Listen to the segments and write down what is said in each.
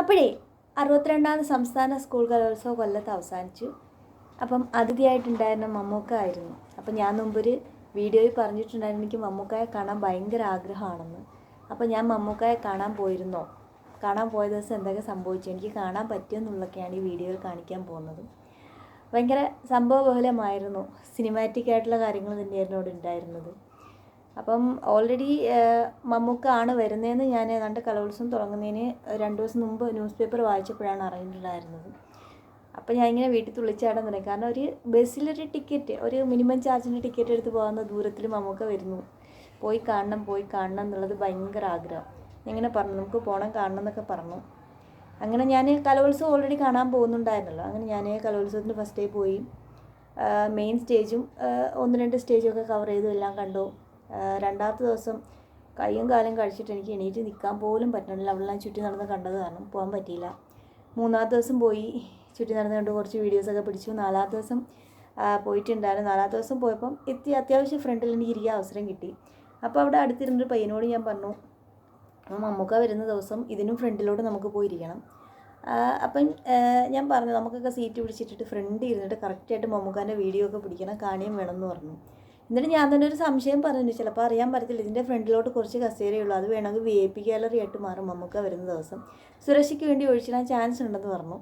അപ്പോഴേ അറുപത്തിരണ്ടാമത് സംസ്ഥാന സ്കൂൾ കലോത്സവം കൊല്ലത്ത് അവസാനിച്ചു. അപ്പം അതിഥിയായിട്ടുണ്ടായിരുന്ന മമ്മൂക്ക ആയിരുന്നു. അപ്പം ഞാൻ മുമ്പൊരു വീഡിയോയിൽ പറഞ്ഞിട്ടുണ്ടായിരുന്നു എനിക്ക് മമ്മൂക്കായെ കാണാൻ ഭയങ്കര ആഗ്രഹമാണെന്ന്. അപ്പം ഞാൻ മമ്മൂക്കായെ കാണാൻ പോയിരുന്നോ? കാണാൻ പോയ ദിവസം എന്തൊക്കെ സംഭവിച്ചു? എനിക്ക് കാണാൻ പറ്റുമെന്നുള്ളതൊക്കെയാണ് ഈ വീഡിയോയിൽ കാണിക്കാൻ പോകുന്നത്. ഭയങ്കര സംഭവബഹുലമായിരുന്നു സിനിമാറ്റിക് ആയിട്ടുള്ള കാര്യങ്ങൾ തന്നെയായിരുന്നു അവിടെ ഉണ്ടായിരുന്നത്. അപ്പം ഓൾറെഡി മമ്മൂക്ക ആണ് വരുന്നതെന്ന് ഞാൻ ഏതാണ്ട് കലോത്സവം തുടങ്ങുന്നതിന് രണ്ട് ദിവസം മുമ്പ് ന്യൂസ് പേപ്പർ വായിച്ചപ്പോഴാണ് അറിഞ്ഞിട്ടുണ്ടായിരുന്നത് അപ്പം ഞാൻ ഇങ്ങനെ വീട്ടിൽ തുള്ളിച്ചാടാൻ തുടങ്ങി. കാരണം ഒരു ബസ്സിലൊരു ടിക്കറ്റ് ഒരു മിനിമം ചാർജിന്റെ ടിക്കറ്റ് എടുത്ത് പോകുന്ന ദൂരത്തിൽ മമ്മൂക്ക വരുന്നു. പോയി കാണണം പോയി കാണണം എന്നുള്ളത് ഭയങ്കര ആഗ്രഹം. ഇങ്ങനെ പറഞ്ഞു നമുക്ക് പോകണം കാണണം എന്നൊക്കെ പറഞ്ഞു. അങ്ങനെ ഞാൻ കലോത്സവം ഓൾറെഡി കാണാൻ പോകുന്നുണ്ടായിരുന്നല്ലോ. അങ്ങനെ ഞാൻ കലോത്സവത്തിന് ഫസ്റ്റ് ഡേ പോയി. മെയിൻ സ്റ്റേജും ഒന്ന് രണ്ട് സ്റ്റേജും ഒക്കെ കവർ ചെയ്തു എല്ലാം കണ്ടു. രണ്ടാമത്തെ ദിവസം കയ്യും കാലും കഴിച്ചിട്ട് എനിക്ക് എണീറ്റ് നിൽക്കാൻ പോലും പറ്റണില്ല. അവളെല്ലാം ചുറ്റി നടന്ന് കണ്ടത് കാരണം പോകാൻ പറ്റിയില്ല. മൂന്നാമത്തെ ദിവസം പോയി ചുറ്റി നടന്ന് കണ്ട് കുറച്ച് വീഡിയോസൊക്കെ പിടിച്ചു. നാലാമത്തെ ദിവസം പോയിട്ടുണ്ടായിരുന്നു. നാലാമത്തെ ദിവസം പോയപ്പം എത്തി അത്യാവശ്യം ഫ്രണ്ടിൽ എനിക്ക് ഇരിക്കാൻ അവസരം കിട്ടി. അപ്പോൾ അവിടെ അടുത്തിരുന്നൊരു പയ്യനോട് ഞാൻ പറഞ്ഞു മമ്മൂക്ക വരുന്ന ദിവസം ഇതിനും ഫ്രണ്ടിലോട്ട് നമുക്ക് പോയിരിക്കണം. അപ്പം ഞാൻ പറഞ്ഞു നമുക്കൊക്കെ സീറ്റ് പിടിച്ചിട്ടിട്ട് ഫ്രണ്ട് ഇരുന്നിട്ട് കറക്റ്റായിട്ട് മമ്മൂക്കാന്റെ വീഡിയോ ഒക്കെ പിടിക്കണം കാണിയും വേണമെന്ന് പറഞ്ഞു. എന്നിട്ട് ഞാൻ തന്നെ ഒരു സംശയം പറഞ്ഞു. ചിലപ്പോൾ അറിയാൻ പറ്റത്തില്ല. ഇതിന്റെ ഫ്രണ്ടിലോട്ട് കുറച്ച് കസേരയുള്ളൂ അത് വേണമെങ്കിൽ വി ഐ പി ഗാലറി ആയിട്ട് മാറും. മമ്മൂക്ക വരുന്ന ദിവസം. സുരക്ഷയ്ക്ക് വേണ്ടി ഒഴിച്ചിടാൻ ചാൻസ് ഉണ്ടെന്ന് പറഞ്ഞു.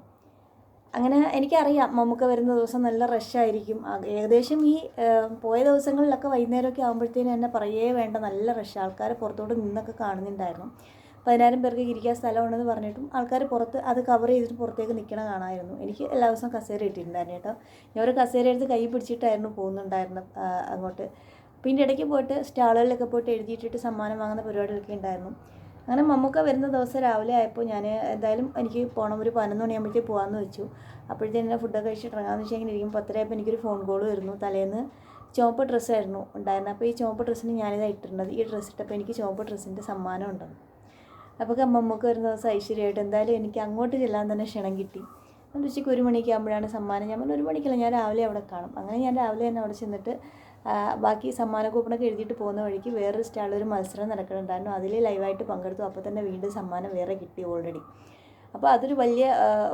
അങ്ങനെ എനിക്കറിയാം. മമ്മൂക്ക വരുന്ന ദിവസം നല്ല റഷായിരിക്കും ഏകദേശം ഈ പോയ ദിവസങ്ങളിലൊക്കെ വൈകുന്നേരമൊക്കെ ആകുമ്പോഴത്തേനും എന്നെ പറയേ വേണ്ട. നല്ല റഷ് ആൾക്കാർ പുറത്തോട്ട് നിന്നൊക്കെ കാണുന്നുണ്ടായിരുന്നു. പതിനായിരം പേർക്ക് ഇരിക്കാൻ സ്ഥലമുണ്ടെന്ന് പറഞ്ഞിട്ടും ആൾക്കാർ പുറത്ത് അത് കവർ ചെയ്തിട്ട് പുറത്തേക്ക് നിൽക്കണ കാണാമായിരുന്നു എനിക്ക് എല്ലാ ദിവസവും കസേര ഇട്ടിട്ടുണ്ടായിരുന്നു കേട്ടോ. ഞാൻ ഒരു കസേര എടുത്ത് കൈ പിടിച്ചിട്ടായിരുന്നു പോകുന്നുണ്ടായിരുന്നു അങ്ങോട്ട്. പിന്നെ ഇടയ്ക്ക് പോയിട്ട് സ്റ്റാളുകളിലൊക്കെ പോയിട്ട് എഴുതിയിട്ടിട്ട് സമ്മാനം വാങ്ങുന്ന പരിപാടികളൊക്കെ ഉണ്ടായിരുന്നു. അങ്ങനെ മമ്മൂക്ക വരുന്ന ദിവസം രാവിലെ ആയപ്പോൾ ഞാൻ എന്തായാലും എനിക്ക് പോകണം ഒരു പതിനൊന്ന് മണിയാകുമ്പോഴത്തേക്ക് പോകാമെന്ന് വെച്ചു. അപ്പോഴത്തേക്കും എന്നെ ഫുഡൊക്കെ കഴിച്ചിട്ട് ഇറങ്ങാമെന്ന് വെച്ചാൽ ഇങ്ങനെ ഇരിക്കും പത്തരയപ്പോൾ എനിക്കൊരു ഫോൺ കോൾ വരുന്നു. തലേന്ന് ചുവപ്പ് ഡ്രസ്സായിരുന്നു ഉണ്ടായിരുന്നത് അപ്പോൾ ഈ ചുവപ്പ് ഡ്രസ്സിന് ഞാനിതാണ് ഇട്ടിരുന്നത്. ഈ ഡ്രസ്സ് ഇട്ടപ്പോൾ എനിക്ക് ചുവപ്പ് ഡ്രസ്സിന്റെ സമ്മാനം ഉണ്ടെന്ന്. അപ്പോൾ അമ്മമ്മക്ക് ഒരു ദിവസം ഐശ്വര്യമായിട്ട് എന്തായാലും എനിക്ക് അങ്ങോട്ട് ചെല്ലാൻ തന്നെ ക്ഷണം കിട്ടി. അപ്പം ഉച്ചയ്ക്ക് ഒരു മണിക്ക് ആകുമ്പോഴാണ് സമ്മാനം. ഞാൻ ഒരു മണിക്കല്ല ഞാൻ രാവിലെ അവിടെ കാണും. അങ്ങനെ ഞാൻ രാവിലെ തന്നെ അവിടെ ചെന്നിട്ട് ബാക്കി സമ്മാന കൂപ്പണൊക്കെ എഴുതിയിട്ട് പോകുന്ന വഴിക്ക് വേറൊരു സ്റ്റാളിൽ ഒരു മത്സരം നടക്കുന്നുണ്ടായിരുന്നു അതിൽ ലൈവായിട്ട് പങ്കെടുത്തു. അപ്പോൾ തന്നെ വീണ്ടും സമ്മാനം വേറെ കിട്ടി ഓൾറെഡി അപ്പോൾ അതൊരു വലിയ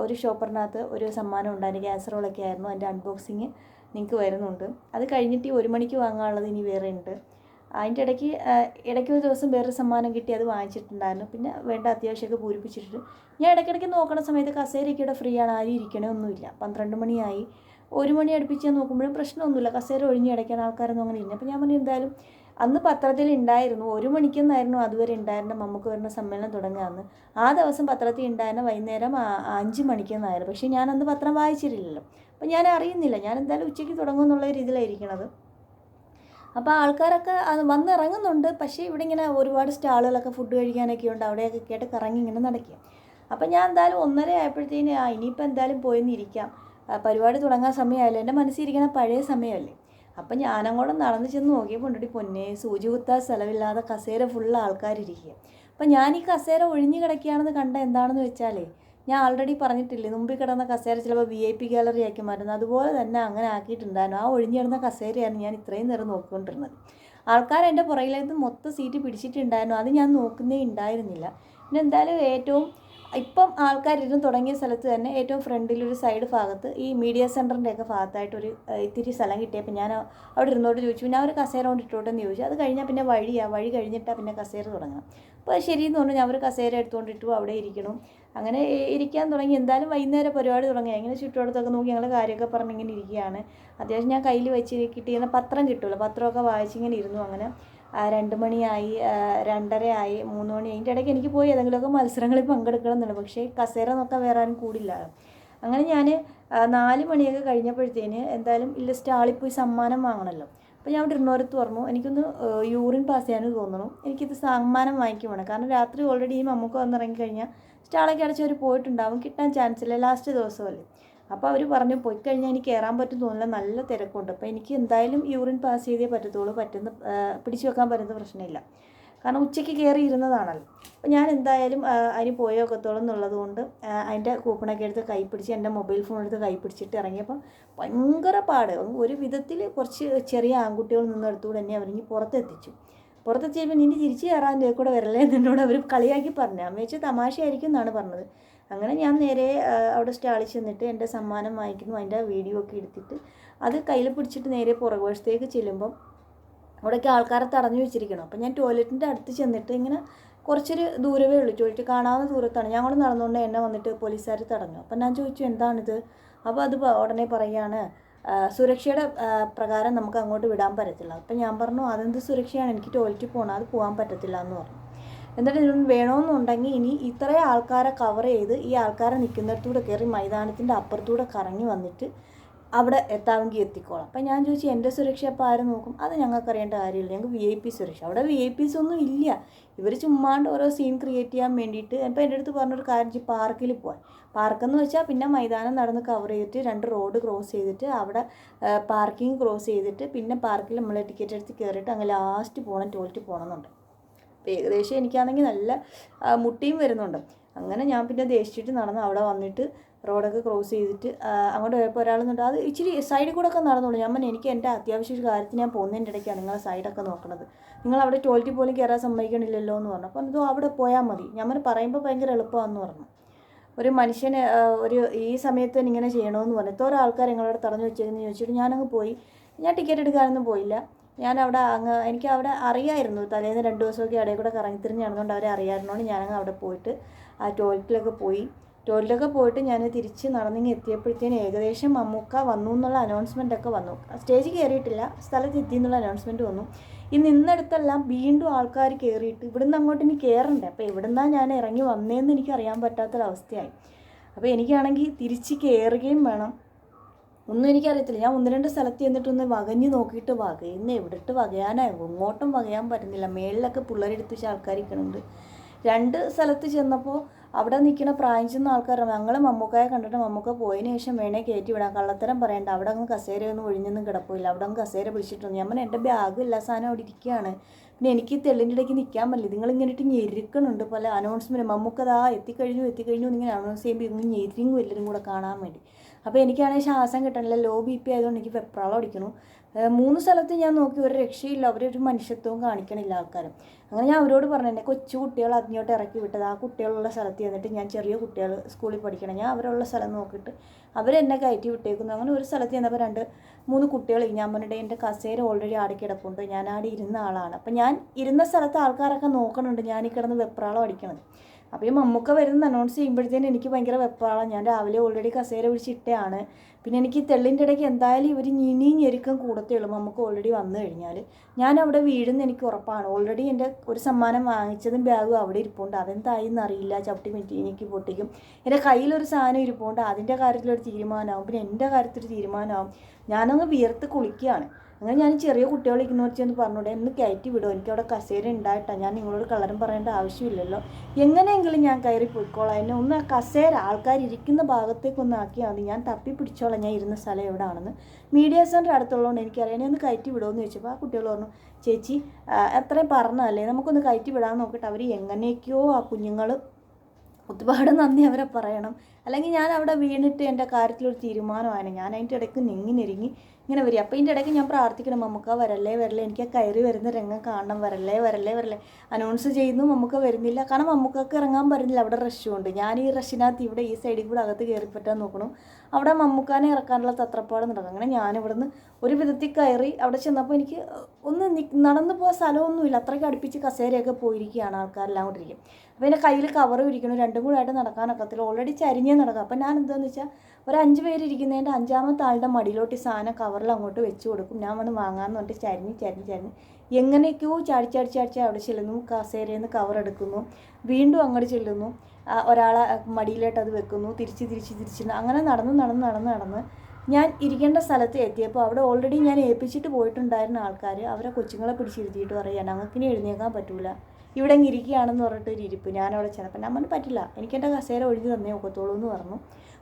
ഒരു ഷോപ്പറിനകത്ത് ഒരു സമ്മാനം ഉണ്ടായിരുന്നു. ക്യാസറോളൊക്കെ ആയിരുന്നു. അതിന്റെ അൺബോക്സിങ് നിങ്ങൾക്ക് വരുന്നുണ്ട്. അത് കഴിഞ്ഞിട്ട് ഒരു മണിക്ക് വാങ്ങാനുള്ളത് ഇനി വേറെ ഉണ്ട്. അതിന്റെ ഇടയ്ക്ക് ഇടയ്ക്ക് ഒരു ദിവസം വേറൊരു സമ്മാനം കിട്ടി അത് വാങ്ങിച്ചിട്ടുണ്ടായിരുന്നു. പിന്നെ വേണ്ട അത്യാവശ്യമൊക്കെ പൂരിപ്പിച്ചിട്ടുണ്ട്. ഞാൻ ഇടയ്ക്കിടയ്ക്ക് നോക്കണ സമയത്ത് കസേരയ്ക്ക് ഇവിടെ ഫ്രീ ആണ് ആരും ഇരിക്കണേ ഒന്നുമില്ല. പന്ത്രണ്ട് മണിയായി. ഒരു മണി അടുപ്പിച്ച് ഞാൻ നോക്കുമ്പോഴും പ്രശ്നമൊന്നുമില്ല. കസേര ഒഴിഞ്ഞ് കിടക്കാൻ ആൾക്കാരൊന്നും അങ്ങനെ ഇല്ല. അപ്പോൾ ഞാൻ പറഞ്ഞു എന്തായാലും അന്ന് പത്രത്തിൽ ഉണ്ടായിരുന്നു ഒരു മണിക്കെന്നായിരുന്നു അതുവരെ ഉണ്ടായിരുന്ന നമുക്ക് വരുന്ന സമ്മേളനം തുടങ്ങാമെന്ന് ആ ദിവസം പത്രത്തിൽ ഉണ്ടായിരുന്ന വൈകുന്നേരം അഞ്ച് മണിക്കെന്നായിരുന്നു. പക്ഷേ ഞാൻ അന്ന് പത്രം വായിച്ചിട്ടില്ലല്ലോ. അപ്പോൾ ഞാൻ അറിയുന്നില്ല. ഞാൻ എന്തായാലും ഉച്ചയ്ക്ക് തുടങ്ങും എന്നുള്ള രീതിയിലായിരിക്കണത് അപ്പോൾ ആൾക്കാരൊക്കെ അത് വന്നിറങ്ങുന്നുണ്ട്. പക്ഷേ ഇവിടെ ഇങ്ങനെ ഒരുപാട് സ്റ്റാളുകളൊക്കെ ഫുഡ് കഴിക്കാനൊക്കെ ഉണ്ട്. അവിടെയൊക്കെ കേട്ട് കറങ്ങി ഇങ്ങനെ നടക്കുക. അപ്പം ഞാൻ എന്തായാലും ഒന്നര ആയപ്പോഴത്തേന് ആ ഇനിയിപ്പോൾ എന്തായാലും പോയെന്ന് ഇരിക്കാം. പരിപാടി തുടങ്ങാൻ സമയമായല്ലോ. എന്റെ മനസ്സിരിക്കണ പഴയ സമയമല്ലേ. അപ്പം ഞാനങ്ങോട്ട് നടന്ന് ചെന്ന് നോക്കിയപ്പോൾ ഉണ്ടടി പൊന്നെ സൂചി കുത്താൻ സ്ഥലമില്ലാതെ കസേര ഫുള്ള് ആൾക്കാരിരിക്കുക. അപ്പം ഞാൻ ഈ കസേര ഒഴിഞ്ഞു കിടക്കുകയാണെന്ന് കണ്ട എന്താണെന്ന് വെച്ചാലേ ഞാൻ ഓൾറെഡി പറഞ്ഞിട്ടില്ലേ മുമ്പിൽ കിടന്ന കസേര ചിലപ്പോൾ വി ഐ പി ഗാലറി ആക്കി മാറ്റുന്നത്. അതുപോലെ തന്നെ അങ്ങനെ ആക്കിയിട്ടുണ്ടായിരുന്നു. ആ ഒഴിഞ്ഞു കിടന്ന കസേരയാണ് ഞാൻ ഇത്രയും നേരം നോക്കിക്കൊണ്ടിരുന്നത്. ആൾക്കാർ എന്റെ പുറകിലേക്ക് മൊത്തം സീറ്റ് പിടിച്ചിട്ടുണ്ടായിരുന്നു. അത് ഞാൻ നോക്കുന്നേ ഉണ്ടായിരുന്നില്ല. പിന്നെ എന്തായാലും ഏറ്റവും ഇപ്പം ആൾക്കാരിരുന്ന് തുടങ്ങിയ സ്ഥലത്ത് തന്നെ ഏറ്റവും ഫ്രണ്ടിൽ ഒരു സൈഡ് ഭാഗത്ത് ഈ മീഡിയ സെന്ററിന്റെയൊക്കെ ഭാഗത്തായിട്ട് ഒരു ഇത്തിരി സ്ഥലം കിട്ടിയപ്പോൾ ഞാൻ അവിടെ ഇരുന്നോട്ട് ചോദിച്ചു ഞാൻ ഒരു കസേര കൊണ്ട് ഇട്ടോട്ടെന്ന് ചോദിച്ചു. അത് കഴിഞ്ഞാൽ പിന്നെ വഴിയാണ് വഴി കഴിഞ്ഞിട്ടാണ് പിന്നെ കസേര തുടങ്ങണം. അപ്പോൾ ശരിയെന്ന് പറഞ്ഞു. ഞാൻ ഒരു കസേര എടുത്തുകൊണ്ട് ഇട്ടു അവിടെ ഇരിക്കണം. അങ്ങനെ ഇരിക്കാൻ തുടങ്ങി. എന്തായാലും വൈകുന്നേര പരിപാടി തുടങ്ങി. അങ്ങനെ ചുറ്റുവട്ടത്തൊക്കെ നോക്കി ഞങ്ങൾ കാര്യമൊക്കെ പറഞ്ഞ് ഇങ്ങനെ ഇരിക്കുകയാണ്. അത്യാവശ്യം ഞാൻ കയ്യിൽ വെച്ച് കിട്ടിയിരുന്ന പത്രം കിട്ടുമല്ലോ പത്രമൊക്കെ വായിച്ചിങ്ങനെ ഇരുന്നു അങ്ങനെ. രണ്ട് മണിയായി രണ്ടരയായി മൂന്ന് മണി അതിന്റെ ഇടയ്ക്ക് എനിക്ക് പോയി ഏതെങ്കിലുമൊക്കെ മത്സരങ്ങളിൽ പങ്കെടുക്കണം എന്നുണ്ട്. പക്ഷേ കസേര നോക്കാൻ വേറെ കൂടില്ല. അങ്ങനെ ഞാൻ നാല് മണിയൊക്കെ കഴിഞ്ഞപ്പോഴത്തേന് എന്തായാലും ഇല്ല സ്റ്റാളിൽ പോയി സമ്മാനം വാങ്ങണമല്ലോ അപ്പോൾ ഞാൻ അവിടെ ഇരുന്നോരത്ത് പറഞ്ഞു എനിക്കൊന്ന് യൂറിൻ പാസ് ചെയ്യാനും തോന്നുന്നു എനിക്കിത് സമ്മാനം വാങ്ങിക്കും വേണം കാരണം രാത്രി ഓൾറെഡി ഈ മമ്മൂക്ക വന്നിറങ്ങി കഴിഞ്ഞാൽ സ്റ്റാളൊക്കെ അടച്ചവർ പോയിട്ടുണ്ടാവും. കിട്ടാൻ ചാൻസ് ഇല്ല. ലാസ്റ്റ് ദിവസമല്ലേ. അപ്പോൾ അവർ പറഞ്ഞു പോയി കഴിഞ്ഞാൽ എനിക്ക് കയറാൻ പറ്റും തോന്നില്ല നല്ല തിരക്കുണ്ട്. അപ്പോൾ എനിക്ക് എന്തായാലും യൂറിൻ പാസ് ചെയ്തേ പറ്റത്തുള്ളൂ. പറ്റുന്ന പിടിച്ചു വെക്കാൻ പറ്റുന്ന പ്രശ്നമില്ല. കാരണം ഉച്ചയ്ക്ക് കയറി ഇരുന്നതാണല്ലോ. അപ്പോൾ ഞാൻ എന്തായാലും അതിന് പോയൊക്കത്തോളം എന്നുള്ളത് കൊണ്ട് അതിന്റെ കൂപ്പണൊക്കെ എടുത്ത് കൈ പിടിച്ച് എന്റെ മൊബൈൽ ഫോൺ എടുത്ത് കൈ പിടിച്ചിട്ട് ഇറങ്ങിയപ്പോൾ ഭയങ്കര പാട്. ഒരു വിധത്തിൽ കുറച്ച് ചെറിയ ആൺകുട്ടികൾ നിന്നെടുത്തുകൂടെ എന്നെ അവരിഞ്ഞ് പുറത്തെത്തിച്ചു. പുറത്തെത്തിയപ്പോൾ ഇനി തിരിച്ച് കയറാൻ കൂടെ വരല്ലേ? എന്നോട് അവർ കളിയാക്കി പറഞ്ഞു. അമ്മ വെച്ച് തമാശയായിരിക്കും എന്നാണ് പറഞ്ഞത്. അങ്ങനെ ഞാൻ നേരെ അവിടെ സ്റ്റാളിൽ ചെന്നിട്ട് എന്റെ സമ്മാനം വാങ്ങിക്കുന്നു അതിന്റെ വീഡിയോ ഒക്കെ എടുത്തിട്ട്. അത് കയ്യിൽ പിടിച്ചിട്ട് നേരെ പുറകുവശത്തേക്ക് ചെല്ലുമ്പം അവിടേക്ക് ആൾക്കാരെ തടഞ്ഞു വെച്ചിരിക്കണം. അപ്പം ഞാൻ ടോയ്ലറ്റിന്റെ അടുത്ത് ചെന്നിട്ട് ഇങ്ങനെ കുറച്ചൊരു ദൂരമേ ഉള്ളൂ. ടോയ്ലറ്റ് കാണാവുന്ന ദൂരത്താണ്. ഞാൻ ഞങ്ങൾ നടന്നുകൊണ്ട് എന്നെ വന്നിട്ട് പോലീസുകാർ തടഞ്ഞു. അപ്പം ഞാൻ ചോദിച്ചു എന്താണിത്? അപ്പോൾ അത് ഉടനെ പറയുകയാണ് സുരക്ഷയുടെ പ്രകാരം നമുക്ക് അങ്ങോട്ട് വിടാൻ പറ്റത്തില്ല. അപ്പം ഞാൻ പറഞ്ഞു അതെന്ത് സുരക്ഷയാണ്? എനിക്ക് ടോയ്ലറ്റിൽ പോകണം അത് പോകാൻ പറ്റത്തില്ല എന്ന് പറഞ്ഞു. എന്നിട്ട് ഇതിനൊന്നും വേണമെന്നുണ്ടെങ്കിൽ ഇനി ഇത്രയും ആൾക്കാരെ കവർ ചെയ്ത് ഈ ആൾക്കാരെ നിൽക്കുന്നിടത്തൂടെ കയറി മൈതാനത്തിന്റെ അപ്പുറത്തൂടെ കറങ്ങി വന്നിട്ട് അവിടെ എത്താമെങ്കിൽ എത്തിക്കോളാം. അപ്പം ഞാൻ ചോദിച്ചു എന്റെ സുരക്ഷ അപ്പോൾ ആരും നോക്കും? അത് ഞങ്ങൾക്ക് അറിയേണ്ട കാര്യമില്ല. ഞങ്ങൾക്ക് വി ഐ പി സുരക്ഷ. അവിടെ വി ഐ പീസ് ഒന്നും ഇല്ല. ഇവർ ചുമ്മാണ്ട് ഓരോ സീൻ ക്രിയേറ്റ് ചെയ്യാൻ വേണ്ടിയിട്ട് അപ്പോൾ എന്റെ അടുത്ത് പറഞ്ഞൊരു കാര്യം പാർക്കിൽ പോകാൻ പാർക്കെന്ന് വെച്ചാൽ പിന്നെ മൈതാനം നടന്ന് കവർ ചെയ്തിട്ട് രണ്ട് റോഡ് ക്രോസ് ചെയ്തിട്ട് അവിടെ പാർക്കിംഗ് ക്രോസ് ചെയ്തിട്ട് പിന്നെ പാർക്കിൽ നമ്മൾ ടിക്കറ്റ് എടുത്ത് കയറിയിട്ട് അങ്ങ് ലാസ്റ്റ് പോകണം ടോയ്ലറ്റ് പോകണമെന്നുണ്ട് അപ്പോൾ ഏകദേശം എനിക്കാണെങ്കിൽ നല്ല മുട്ടിയും വരുന്നുണ്ട്. അങ്ങനെ ഞാൻ പിന്നെ ദേഷ്യിച്ചിട്ട് നടന്ന് അവിടെ വന്നിട്ട് റോഡൊക്കെ ക്രോസ് ചെയ്തിട്ട് അങ്ങോട്ട് പോയപ്പോൾ ഒരാളെന്നുണ്ട് അത് ഇച്ചിരി സൈഡിൽ കൂടെ ഒക്കെ നടന്നുള്ളൂ ഞാൻ പറഞ്ഞു എനിക്ക് എന്റെ അത്യാവശ്യ ഒരു കാര്യത്തിന് ഞാൻ പോകുന്നതിന്റെ ഇടയ്ക്കാണ് നിങ്ങളെ സൈഡൊക്കെ നോക്കണത്. നിങ്ങൾ അവിടെ ടോയ്ലറ്റിൽ പോലും കയറാൻ സമ്മതിക്കണില്ലല്ലോ എന്ന് പറഞ്ഞു. അപ്പോൾ എന്തോ അവിടെ പോയാൽ മതി. ഞാൻ പറഞ്ഞു പറയുമ്പോൾ ഭയങ്കര എളുപ്പമാണെന്ന് പറഞ്ഞു. ഒരു മനുഷ്യന് ഒരു ഈ സമയത്ത് ഇങ്ങനെ ചെയ്യണമെന്ന് പറഞ്ഞു. എത്ര ആൾക്കാർ നിങ്ങളവിടെ തടഞ്ഞു വെച്ചേക്കെന്ന് ചോദിച്ചിട്ട് ഞാനങ്ങ് പോയി. ഞാൻ ടിക്കറ്റ് എടുക്കാനൊന്നും പോയില്ല. ഞാൻ അവിടെ അങ്ങ് എനിക്ക് അവിടെ അറിയായിരുന്നു. തലേന്ന് രണ്ട് ദിവസമൊക്കെ ഇടയിൽ കൂടെ കറങ്ങിത്തിരിഞ്ഞ് നടന്നുകൊണ്ട് അവരെ അറിയാമായിരുന്നോണ്ട് ഞാനങ്ങ് അവിടെ പോയിട്ട് ആ ടോയ്ലറ്റിലൊക്കെ പോയി. ടോയ്ലറ്റിലൊക്കെ പോയിട്ട് ഞാൻ തിരിച്ച് നടന്നിങ്ങ് എത്തിയപ്പോഴത്തേന് ഏകദേശം മമ്മൂക്ക വന്നു എന്നുള്ള അനൗൺസ്മെന്റ് ഒക്കെ വന്നു. സ്റ്റേജ് കയറിയിട്ടില്ല സ്ഥലത്ത് എത്തി എന്നുള്ള അനൗൺസ്മെന്റ് വന്നു. ഈ നിന്നിടത്തെല്ലാം വീണ്ടും ആൾക്കാർ കയറിയിട്ട് ഇവിടുന്ന് അങ്ങോട്ട് ഇനി കയറണ്ടേ അപ്പോൾ എവിടുന്നാണ് ഞാൻ ഇറങ്ങി വന്നേന്ന് എനിക്ക് അറിയാൻ പറ്റാത്തൊരവസ്ഥയായി. അപ്പോൾ എനിക്കാണെങ്കിൽ തിരിച്ച് കയറുകയും വേണം. ഒന്നും എനിക്കറിയത്തില്ല. ഞാൻ ഒന്ന് രണ്ട് സ്ഥലത്ത് ചെന്നിട്ടൊന്ന് വകഞ്ഞു നോക്കിയിട്ട് വകയുന്ന. എവിടിട്ട് വകയാനായി? എങ്ങോട്ടും വകയാൻ പറ്റുന്നില്ല. മേളിലൊക്കെ പിള്ളേരെടുത്ത് വെച്ച് ആൾക്കാർ ഇരിക്കുന്നുണ്ട് രണ്ട് സ്ഥലത്ത് ചെന്നപ്പോൾ അവിടെ നിൽക്കുന്ന പ്രായം ചെന്ന ആൾക്കാർ ഞങ്ങൾ മമ്മൂക്കായെ കണ്ടിട്ട് മമ്മൂക്ക പോയതിന് ശേഷം വേണേ കയറ്റി വിടാം കള്ളത്തരം പറയണ്ട. അവിടെ അങ്ങ് കസേരയൊന്നും ഒഴിഞ്ഞൊന്നും കിടപ്പില്ല അവിടെ അങ്ങ് കസേര പിടിച്ചിട്ടൊന്നും ഞാൻ എന്റെ ബാഗ് എല്ലാ സാധനം അവിടെ ഇരിക്കുകയാണ്. പിന്നെ എനിക്ക് തെളിന്റെ ഇടയ്ക്ക് നിൽക്കാൻ പറ്റില്ല. നിങ്ങൾ ഇട്ട് ഞെരുക്കണുണ്ട്. പല അനൗൺസ്മെന്റ് മമ്മൂക്കതാ എത്തിക്കഴിഞ്ഞു എത്തിക്കഴിഞ്ഞു എന്നിങ്ങനെ അനൗൺസ് ചെയ്യുമ്പോൾ ഇങ്ങനെ ഞെരിങ്ങും. എല്ലാവരും കൂടെ കാണാൻ വേണ്ടി. അപ്പോൾ എനിക്കാണെങ്കിൽ ശ്വാസം കിട്ടണില്ല. ലോ ബി പി ആയതുകൊണ്ട് എനിക്ക് വെപ്രാളം അടിക്കണു മൂന്ന് സ്ഥലത്ത് ഞാൻ നോക്കി ഒരു രക്ഷയില്ല. അവരൊരു മനുഷ്യത്വവും കാണിക്കണില്ല ആൾക്കാരും. അങ്ങനെ ഞാൻ അവരോട് പറഞ്ഞു എന്നെ കൊച്ചു കുട്ടികൾ അതിങ്ങോട്ട് ഇറക്കി വിട്ടത്. ആ കുട്ടികളുള്ള സ്ഥലത്ത് ചെന്നിട്ട് ഞാൻ ചെറിയ കുട്ടികൾ സ്കൂളിൽ പഠിക്കണം. ഞാൻ അവരുള്ള സ്ഥലം നോക്കിയിട്ട് അവരെന്നെ കയറ്റി വിട്ടേക്കുന്നു. അങ്ങനെ ഒരു സ്ഥലത്ത് ചെന്നപ്പോൾ രണ്ട് മൂന്ന് കുട്ടികൾ ഞാൻ പറഞ്ഞിട്ട് എന്റെ കസേര ഓൾറെഡി ആടി കിടപ്പുണ്ട്. ഞാൻ ആടെ ഇരുന്ന ആളാണ്. അപ്പം ഞാൻ ഇരുന്ന സ്ഥലത്ത് ആൾക്കാരൊക്കെ നോക്കണുണ്ട്. ഞാൻ ഈ കിടന്ന് വെപ്രാളം അടിക്കണത്. അപ്പോൾ ഈ മമ്മൂക്ക വരുന്നത് അനൗൺസ് ചെയ്യുമ്പോഴത്തേനും എനിക്ക് ഭയങ്കര വെപ്രാളം. ഞാൻ രാവിലെ ഓൾറെഡി കസേര പിടിച്ചിട്ടാണ് പിന്നെ എനിക്ക് ഈ തെള്ളിന്റെ ഇടയ്ക്ക് എന്തായാലും ഇവർ ഇനിയും ഞെരുക്കം കൂടത്തേ ഉള്ളൂ. മമ്മൂക്ക ഓൾറെഡി വന്നു കഴിഞ്ഞാൽ ഞാൻ അവിടെ വീഴുന്ന എനിക്ക് ഉറപ്പാണ്. ഓൾറെഡി എന്റെ ഒരു സമ്മാനം വാങ്ങിച്ചതും ബാഗും അവിടെ ഇരിപ്പുണ്ട്. അതെന്തായി എന്നറിയില്ല. ചവിട്ടി മിറ്റി എനിക്ക് പൊട്ടിക്കും. എന്റെ കയ്യിലൊരു സാധനം ഇരിപ്പുണ്ട്. അതിന്റെ കാര്യത്തിലൊരു തീരുമാനമാവും. പിന്നെ എന്റെ കാര്യത്തിലൊരു തീരുമാനമാവും. ഞാനങ്ങ് വിയർത്ത് കുളിക്കുകയാണ്. അങ്ങനെ ഞാൻ ചെറിയ കുട്ടികൾ ഇഗ്നോർ ചെന്ന് പറഞ്ഞോടെ എന്ന് കയറ്റി വിടും. എനിക്ക് അവിടെ കസേര ഉണ്ടായിട്ടാണ് ഞാൻ നിങ്ങളോട് കളറും പറയേണ്ട ആവശ്യമില്ലല്ലോ. എങ്ങനെയെങ്കിലും ഞാൻ കയറി പോയിക്കോളാം. എന്നെ ഒന്ന് ആ കസേര ആൾക്കാർ ഇരിക്കുന്ന ഭാഗത്തേക്കൊന്ന് ആക്കിയാൽ മതി. ഞാൻ തപ്പി പിടിച്ചോളാം. ഞാൻ ഇരുന്ന സ്ഥലം എവിടെയാണെന്ന് മീഡിയ സെന്റർ അടുത്തുള്ളതുകൊണ്ട് എനിക്കറിയാം എന്നെ ഒന്ന് കയറ്റി വിടുമെന്ന് ചോദിച്ചപ്പോൾ ആ കുട്ടികൾ പറഞ്ഞു ചേച്ചി എത്രയും പറഞ്ഞതല്ലേ? നമുക്കൊന്ന് കയറ്റി വിടാൻ നോക്കട്ടെ. അവർ എങ്ങനെയൊക്കെയോ ആ കുഞ്ഞുങ്ങൾ ഒരുപാട് നന്ദി അവരെ പറയണം. അല്ലെങ്കിൽ ഞാൻ അവിടെ വീണിട്ട് എന്റെ കാര്യത്തിലൊരു തീരുമാനമായിരുന്നു ഞാൻ അതിന്റെ ഇടയ്ക്ക് നിങ്ങി ഇങ്ങനെ വരിക. അപ്പോൾ ഇതിന്റെ ഇടയ്ക്ക് ഞാൻ പ്രാർത്ഥിക്കണം നമുക്ക് വരല്ലേ വരല്ലേ എനിക്ക് കയറി വരുന്ന രംഗം കാണണം. വരല്ലേ വരല്ലേ വരല്ലേ. അനൗൺസ് ചെയ്യുന്നു നമുക്ക് വരുന്നില്ല. കാരണം മമ്മൂക്കൊക്കെ ഇറങ്ങാൻ പറ്റുന്നില്ല. അവിടെ റഷുണ്ട് ഞാൻ ഈ റഷിനകത്ത് ഇവിടെ ഈ സൈഡിൽ കൂടെ അകത്ത് കയറി പറ്റാൻ നോക്കണം. അവിടെ മമ്മൂക്കാനെ ഇറക്കാനുള്ള തത്രപ്പാട് നടക്കും അങ്ങനെ ഞാനിവിടെ നിന്ന് ഒരു വിധത്തിൽ കയറി അവിടെ ചെന്നപ്പോൾ എനിക്ക് ഒന്ന് നടന്നു പോയ സ്ഥലമൊന്നുമില്ല. അത്രയ്ക്ക് അടുപ്പിച്ച് കസേരയൊക്കെ പോയിരിക്കുകയാണ് ആൾക്കാരെല്ലാം കൂടെ ഇരിക്കും. അപ്പോൾ എന്റെ കയ്യിൽ കവറും ഇരിക്കണം രണ്ടും കൂടെ ആയിട്ട് നടക്കാനൊക്കത്തില്ല ഓൾറെഡി ചരിഞ്ഞേ നടക്കാം. അപ്പോൾ ഞാൻ എന്താണെന്ന് വെച്ചാൽ ഒരു അഞ്ച് പേര് ഇരിക്കുന്നതിന്റെ അഞ്ചാമത്തെ ആളുടെ മടിയിലോട്ട് ഈ സാധനം കവറിൽ അങ്ങോട്ട് വെച്ച് കൊടുക്കും. ഞാൻ വന്ന് വാങ്ങാമെന്ന് പറഞ്ഞിട്ട് ചരിഞ്ഞ് ചരിഞ്ഞ് ചരിഞ്ഞ്. എങ്ങനെയൊക്കെയോ ചാടി ചാടി ചാടി അവിടെ ചെല്ലുന്നു. കസേരയിൽ നിന്ന് കവർ എടുക്കുന്നു. വീണ്ടും അങ്ങോട്ട് ചെല്ലുന്നു. ഒരാളെ മടിയിലായിട്ട് അത് വെക്കുന്നു. തിരിച്ച് തിരിച്ച് തിരിച്ച്. അങ്ങനെ നടന്ന് നടന്ന് നടന്ന് നടന്ന് ഞാൻ ഇരിക്കേണ്ട സ്ഥലത്ത് എത്തിയപ്പോൾ അവിടെ ഓൾറെഡി ഞാൻ ഏൽപ്പിച്ചിട്ട് പോയിട്ടുണ്ടായിരുന്ന ആൾക്കാർ അവരെ കൊച്ചുങ്ങളെ പിടിച്ചിരുത്തിയിട്ട് പറയുക ഞങ്ങൾക്കിനി എഴുന്നേക്കാൻ പറ്റൂല. ഇവിടെ ഇരിക്കുകയാണെന്ന് പറഞ്ഞിട്ട് ഒരു ഇരിപ്പ്. ഞാനവിടെ ചെന്നപ്പോൾ ഞാൻ പറഞ്ഞു പറ്റില്ല. എനിക്ക് എന്റെ കസേര ഒഴിഞ്ഞു തന്നേ ഒക്കത്തുള്ളൂ എന്ന് പറഞ്ഞു.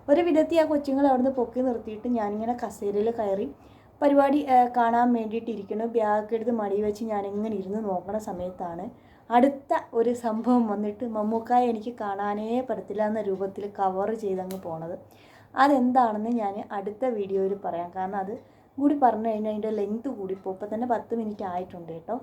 ഒരു വിധത്തിൽ ആ കൊച്ചുങ്ങളെ അവിടുന്ന് പൊക്കി നിർത്തിയിട്ട് ഞാനിങ്ങനെ കസേരയിൽ കയറി പരിപാടി കാണാൻ വേണ്ടിയിട്ട് ഇരിക്കുന്നു ബാഗ് എടുത്ത് മടി വെച്ച് ഞാനിങ്ങനെ ഇരുന്ന് നോക്കണ സമയത്താണ് അടുത്ത ഒരു സംഭവം വന്നിട്ട് മമ്മൂക്കായ എനിക്ക് കാണാനേ പറ്റത്തില്ല എന്ന രൂപത്തിൽ കവർ ചെയ്തങ്ങ് പോണത്. അതെന്താണെന്ന് ഞാൻ അടുത്ത വീഡിയോയിൽ പറയാം. കാരണം അത് കൂടി പറഞ്ഞു കഴിഞ്ഞാൽ അതിന്റെ ലെങ്ത് കൂടിപ്പോൾ ഇപ്പോൾ തന്നെ പത്ത് മിനിറ്റ് ആയിട്ടുണ്ട് കേട്ടോ.